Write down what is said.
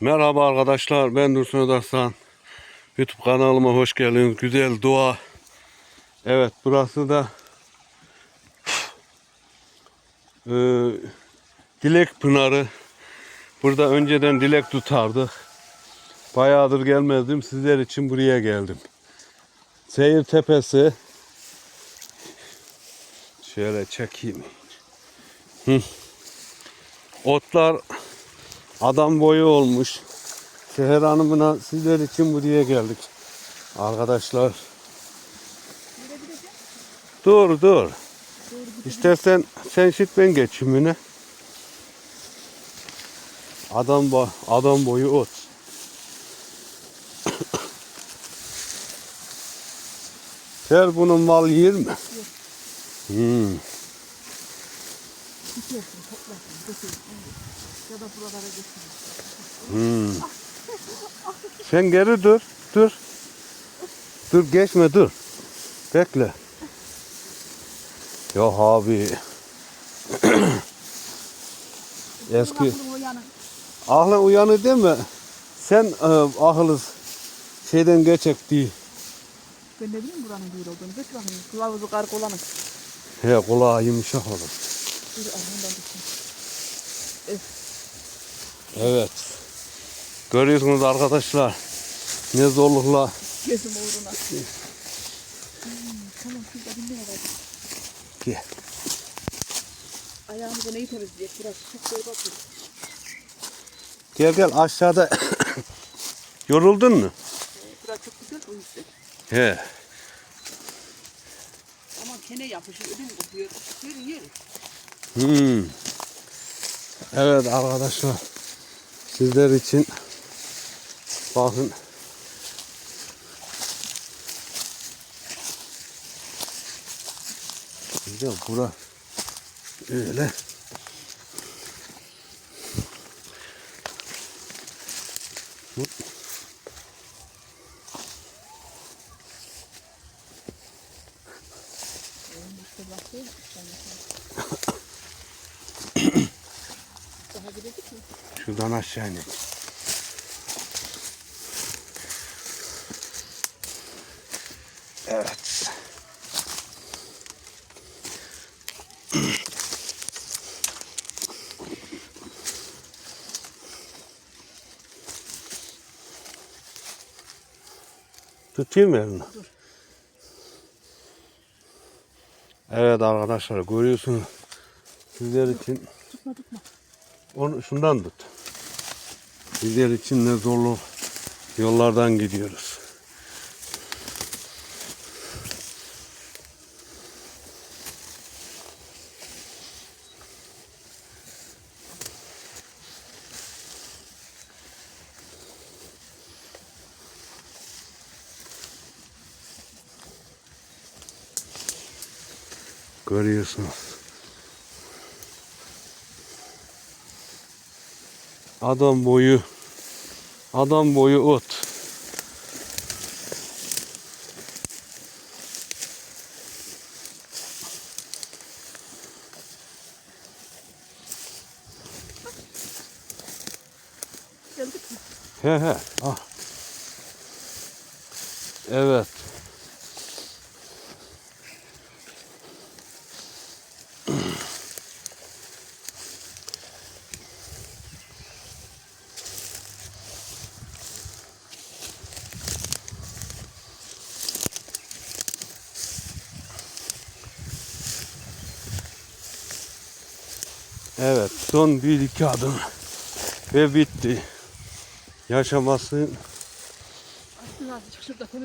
Merhaba arkadaşlar ben Dursun Ödarslan. YouTube kanalıma hoş geldiniz. Güzel doğa. Evet burası da e, Dilek Pınarı. Burada önceden dilek tutardık. Bayağıdır gelmezdim. Sizler için buraya geldim. Seyir Tepesi. Şöyle çekeyim. Hı. Otlar adam boyu olmuş. Seher Hanım'la sizler için buraya geldik. Arkadaşlar. Dur dur. İstersen sen şit ben geçeyim yine. Adam bo adam boyu ot. Ser bunun mal yer mi? Hmm. Dikersin, toplasın, dökülsün. Ya da buralara gitsin. Hmm. Sen geri dur. Dur. Dur geçme dur. Bekle. Yok abi. Eski. Ahlın uyanı değil mi? Sen e, ahlı şeyden geçek değil. Ben ne bileyim buranın büyür olduğunu. Götür bakayım. Kılavuzu olanı. He kulağı yumuşak olur. Dur düşün. Evet. Görüyorsunuz arkadaşlar. Ne zorlukla. Gözüm uğruna. Hmm, tamam bir ne var? Gel. Ayağımızı neyi temizleyecek? Biraz çok koy bakayım. Gel gel aşağıda. Yoruldun mu? Biraz çok güzel o yüzden. He. Ama kene yapışır, ödüm kopuyor. Yer yer. Hmm. Evet arkadaşlar. Sizler için bakın. Güzel bura öyle. İşte bakayım. Daha gidedik mi? Şuradan aşağı inelim. Evet. Tutayım mı elini? Evet arkadaşlar görüyorsunuz. Sizler için Tutma tutma. onu şundan tut. Bizler için ne zorlu yollardan gidiyoruz. Görüyorsunuz. Adam boyu adam boyu ot. He he. Ah. Evet. Evet, son bir iki adım ve bitti. Yaşaması